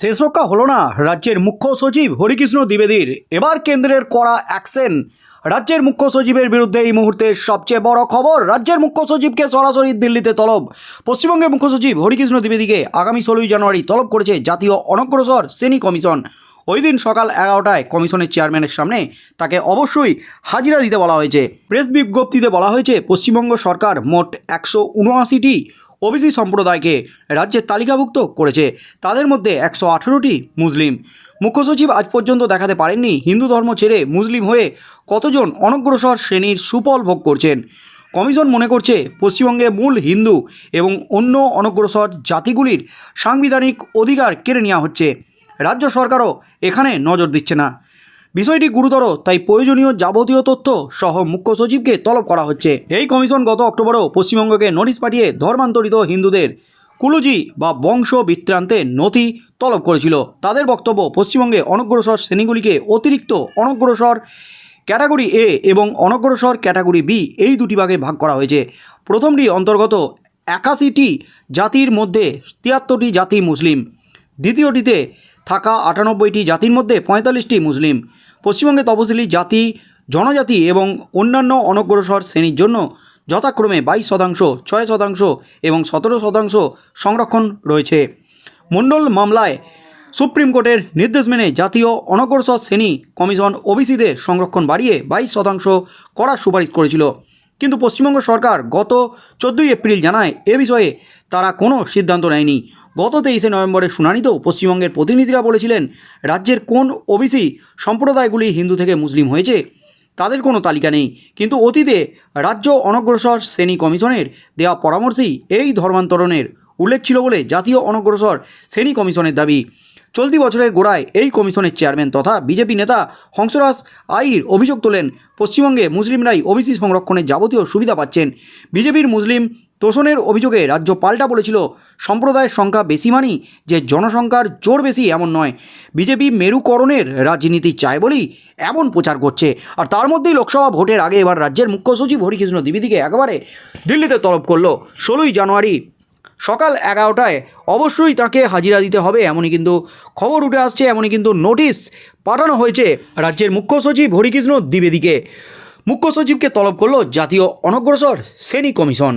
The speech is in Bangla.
শেষ হলো না। রাজ্যের মুখ্য সচিব হরিকৃষ্ণ দ্বিবেদীর। এবার কেন্দ্রের করা অ্যাকশন। রাজ্যের মুখ্য সচিবের বিরুদ্ধে এই মুহূর্তে সবচেয়ে বড় খবর, রাজ্যের মুখ্য সচিবকে সরাসরি দিল্লিতে তলব। পশ্চিমবঙ্গের মুখ্য সচিব হরিকৃষ্ণ দ্বিবেদীকে আগামী ষোলোই জানুয়ারি তলব করেছে জাতীয় অনগ্রসর শ্রেণি কমিশন। ওই দিন সকাল এগারোটায় কমিশনের চেয়ারম্যানের সামনে তাকে অবশ্যই হাজিরা দিতে বলা হয়েছে। প্রেস বিজ্ঞপ্তিতে বলা হয়েছে, পশ্চিমবঙ্গ সরকার মোট একশো উনআশিটি ওবিসি সম্প্রদায়কে রাজ্যের তালিকাভুক্ত করেছে। তাদের মধ্যে একশো আঠেরোটি মুসলিম। মুখ্য সচিব আজ পর্যন্ত দেখাতে পারেননি হিন্দু ধর্ম ছেড়ে মুসলিম হয়ে কতজন অনগ্রসর শ্রেণির সুফল ভোগ করছেন। কমিশন মনে করছে পশ্চিমবঙ্গে মূল হিন্দু এবং অন্য অনগ্রসর জাতিগুলির সাংবিধানিক অধিকার কেড়ে নেওয়া হচ্ছে। রাজ্য সরকারও এখানে নজর দিচ্ছে না। বিষয়টি গুরুতর, তাই প্রয়োজনীয় যাবতীয় তথ্য সহ মুখ্য সচিবকে তলব করা হচ্ছে। এই কমিশন গত অক্টোবরেও পশ্চিমবঙ্গকে নোটিশ পাঠিয়ে ধর্মান্তরিত হিন্দুদের কুলুজি বা বংশ বৃত্তান্তের নথি তলব করেছিল। তাদের বক্তব্য, পশ্চিমবঙ্গে অনগ্রসর শ্রেণীগুলিকে অতিরিক্ত অনগ্রসর ক্যাটাগরি এ এবং অনগ্রসর ক্যাটাগরি বি এই দুটি ভাগে ভাগ করা হয়েছে। প্রথমটি অন্তর্গত একাশিটি জাতির মধ্যে তিয়াত্তরটি জাতি মুসলিম। দ্বিতীয়টিতে থাকা আটানব্বইটি জাতির মধ্যে পঁয়তাল্লিশটি মুসলিম। পশ্চিমবঙ্গে তপশিলি জাতি, জনজাতি এবং অন্যান্য অনগ্রসর শ্রেণির জন্য যথাক্রমে বাইশ শতাংশ, ছয় শতাংশ এবং সতেরো শতাংশ সংরক্ষণ রয়েছে। মণ্ডল মামলায় সুপ্রিম কোর্টের নির্দেশ মেনে জাতীয় অনগ্রসর শ্রেণি কমিশন ওবিসিদের সংরক্ষণ বাড়িয়ে বাইশ শতাংশ করার সুপারিশ করেছিল। কিন্তু পশ্চিমবঙ্গ সরকার গত চোদ্দোই এপ্রিল জানায়, এ বিষয়ে তারা কোনো সিদ্ধান্ত নেয়নি। গত তেইশে নভেম্বরের শুনানিতেও পশ্চিমবঙ্গের প্রতিনিধিরা বলেছিলেন, রাজ্যের কোন ওবিসি সম্প্রদায়গুলি হিন্দু থেকে মুসলিম হয়েছে, তাদের কোনো তালিকা নেই। কিন্তু অতীতে রাজ্য অনগ্রসর শ্রেণি কমিশনের দেওয়া পরামর্শেই এই ধর্মান্তরণের উল্লেখ ছিল বলে জাতীয় অনগ্রসর শ্রেণি কমিশনের দাবি। চলতি বছরের গোড়ায় এই কমিশনের চেয়ারম্যান তথা বিজেপি নেতা হংসরাজ আইর অভিযোগ তোলেন, পশ্চিমবঙ্গে মুসলিমরাই ওবিসি সংরক্ষণের যাবতীয় সুবিধা পাচ্ছেন। বিজেপির মুসলিম তোষণের অভিযোগে রাজ্য পাল্টা বলেছিল, সম্প্রদায়ের সংখ্যা বেশি মানি যে জনসংখ্যার জোর বেশি এমন নয়। বিজেপি মেরুকরণের রাজনীতি চায় বলেই এমন প্রচার করছে। আর তার মধ্যেই লোকসভা ভোটের আগে এবার রাজ্যের মুখ্য সচিব হরিকৃষ্ণ দ্বিবেদীকে একেবারে দিল্লিতে তলব করল। ষোলোই জানুয়ারি সকাল এগারোটায় অবশ্যই তাকে হাজিরা দিতে হবে। এমনই কিন্তু খবর উঠে আসছে, এমনই কিন্তু নোটিশ পাঠানো হয়েছে রাজ্যের মুখ্য সচিব হরিকৃষ্ণ দ্বিবেদীকে। মুখ্য সচিবকে তলব করল জাতীয় অনগ্রসর শ্রেণি কমিশন।